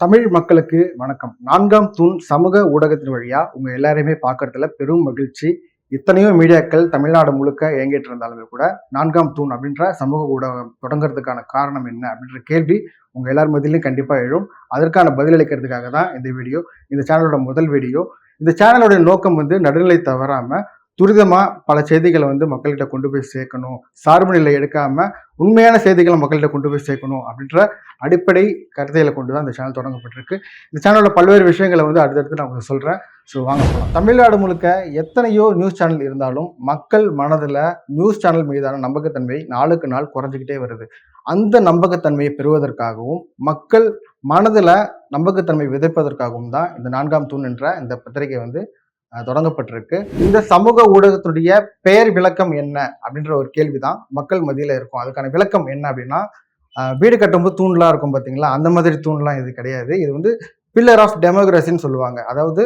தமிழ் மக்களுக்கு வணக்கம். நான்காம் தூண் சமூக ஊடகத்தின் வழியா உங்க எல்லாரையுமே பார்க்கறதுல பெரும் மகிழ்ச்சி. இத்தனையோ மீடியாக்கள் தமிழ்நாடு முழுக்க இயங்கிட்டு இருந்தாலுமே கூட நான்காம் தூண் அப்படின்ற சமூக ஊடகம் தொடங்குறதுக்கான காரணம் என்ன அப்படின்ற கேள்வி உங்க எல்லார் மதிலையும் கண்டிப்பா எழும். அதற்கான பதிலளிக்கிறதுக்காக தான் இந்த வீடியோ இந்த சேனலோட முதல் வீடியோ. இந்த சேனலோட நோக்கம் வந்து நடுநிலை தவறாம துரிதமாக பல செய்திகளை வந்து மக்கள்கிட்ட கொண்டு போய் சேர்க்கணும். சார்பு நிலை எடுக்காமல் உண்மையான செய்திகளை மக்கள்கிட்ட கொண்டு போய் சேர்க்கணும் அப்படின்ற அடிப்படை கருத்தையில கொண்டு தான் இந்த சேனல் தொடங்கப்பட்டிருக்கு. இந்த சேனலோட பல்வேறு விஷயங்களை வந்து அடுத்தடுத்து நான் உங்களுக்கு சொல்கிறேன் ஸோ வாங்க போகலாம் தமிழ்நாடு முழுக்க எத்தனையோ நியூஸ் சேனல் இருந்தாலும் மக்கள் மனதில் நியூஸ் சேனல் மீதான நம்பகத்தன்மை நாளுக்கு நாள் குறைஞ்சிக்கிட்டே வருது. அந்த நம்பகத்தன்மையை பெறுவதற்காகவும் மக்கள் மனதில் நம்பகத்தன்மை விதைப்பதற்காகவும் தான் இந்த நான்காம் தூண் என்ற இந்த பத்திரிகை வந்து தொடங்கப்பட்டிருக்கு. இந்த சமூக ஊடகத்துடைய பெயர் விளக்கம் என்ன அப்படின்ற ஒரு கேள்வி தான் மக்கள் மத்தியில் இருக்கும். அதுக்கான விளக்கம் என்ன அப்படின்னா வீடு கட்டும்போது தூண்லாம் இருக்கும் பார்த்தீங்களா அந்த மாதிரி தூண்லாம் இது கிடையாது. இது வந்து பில்லர் ஆஃப் டெமோக்ரஸின்னு சொல்லுவாங்க. அதாவது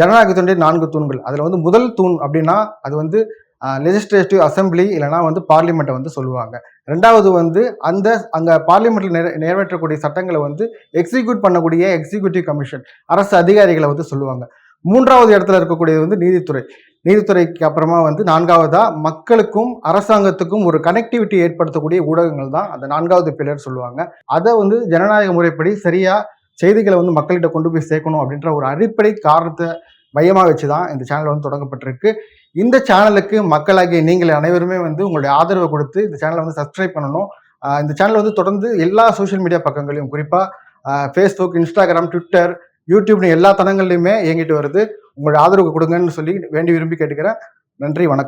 ஜனநாயகத்தினுடைய நான்கு தூண்கள். அதில் வந்து முதல் தூண் அப்படின்னா அது வந்து லெஜிஸ்லேட்டிவ் அசம்பிளி இல்லைனா வந்து பார்லிமெண்ட்டை வந்து சொல்லுவாங்க. ரெண்டாவது வந்து அந்த அங்கே பார்லிமெண்ட்டில் நிறை நிறைவேற்றக்கூடிய சட்டங்களை வந்து எக்ஸிக்யூட் பண்ணக்கூடிய எக்ஸிக்யூட்டிவ் கமிஷன் அரசு அதிகாரிகளை வந்து சொல்லுவாங்க. மூன்றாவது இடத்துல இருக்கக்கூடியது வந்து நீதித்துறை. நீதித்துறைக்கு அப்புறமா வந்து நான்காவதா மக்களுக்கும் அரசாங்கத்துக்கும் ஒரு கனெக்டிவிட்டி ஏற்படுத்தக்கூடிய ஊடகங்கள் தான் அந்த நான்காவது பிள்ளைர் சொல்லுவாங்க. அதை வந்து ஜனநாயக முறைப்படி சரியா செய்திகளை வந்து மக்கள்கிட்ட கொண்டு போய் சேர்க்கணும் அப்படின்ற ஒரு அடிப்படை காரணத்தை மையமாக வச்சு தான் இந்த சேனல் வந்து தொடங்கப்பட்டிருக்கு. இந்த சேனலுக்கு மக்களாகிய நீங்கள் அனைவருமே வந்து உங்களுடைய ஆதரவை கொடுத்து இந்த சேனலை வந்து சப்ஸ்கிரைப் பண்ணணும். இந்த சேனல் வந்து தொடர்ந்து எல்லா சோஷியல் மீடியா பக்கங்களையும் குறிப்பாக ஃபேஸ்புக் இன்ஸ்டாகிராம் ட்விட்டர் யூடியூப்னு எல்லா தளங்கள்லையுமே இயங்கிட்டு வருது. உங்களுடைய ஆதரவு கொடுங்கன்னு சொல்லி வேண்டி விரும்பி கேட்டுக்கிறேன். நன்றி வணக்கம்.